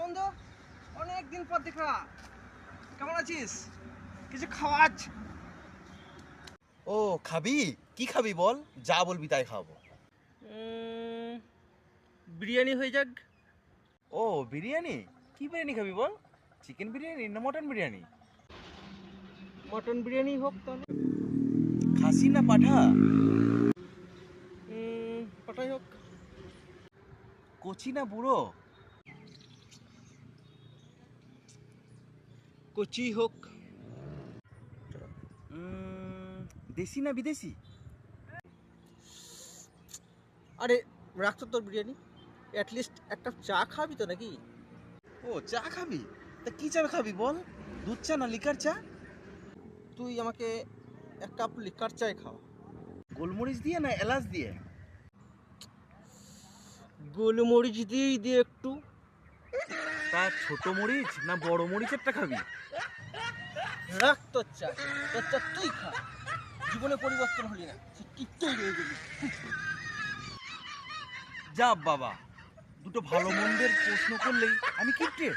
বন্ধু অনেক দিন পর দেখা। কেমন আছিস? কিছু খাওয়াচ ও খাবি? কি খাবি বল? যা বলবি তাই খাব। বিরিয়ানি হয়ে যাক। ও বিরিয়ানি? কি বিরিয়ানি খাবি বল? চিকেন বিরিয়ানি না মটন বিরিয়ানি? মটন বিরিয়ানি হোক তাহলে। খাসি না পাঠা? ওটাই হোক। কচি না বুড়ো? কচি হোক। দেশি না বিদেশি? আরে রাখতো তোর বিরিয়ানি। অ্যাটলিস্ট একটা চা খাবি তো নাকি? ও চা খাবি? তা কি চা খাবি বল? দুধ চা না লিকার চা? তুই আমাকে এক কাপ লিকার চাই খাও। গোলমরিচ দিয়ে না এলাচ দিয়ে? গোলমরিচ দিয়েই দিয়ে একটু। তা ছোট মরিচ না বড় মরিচেরটা খাবি? রাখ তোর চা তোর চা তুই খা। জীবনে পরিবর্তন হলি না সে কিচ্ছুই রয়ে গেলি। যা বাবা দুটো ভালো মন্দের প্রশ্ন করলেই আমি কিপ্টে।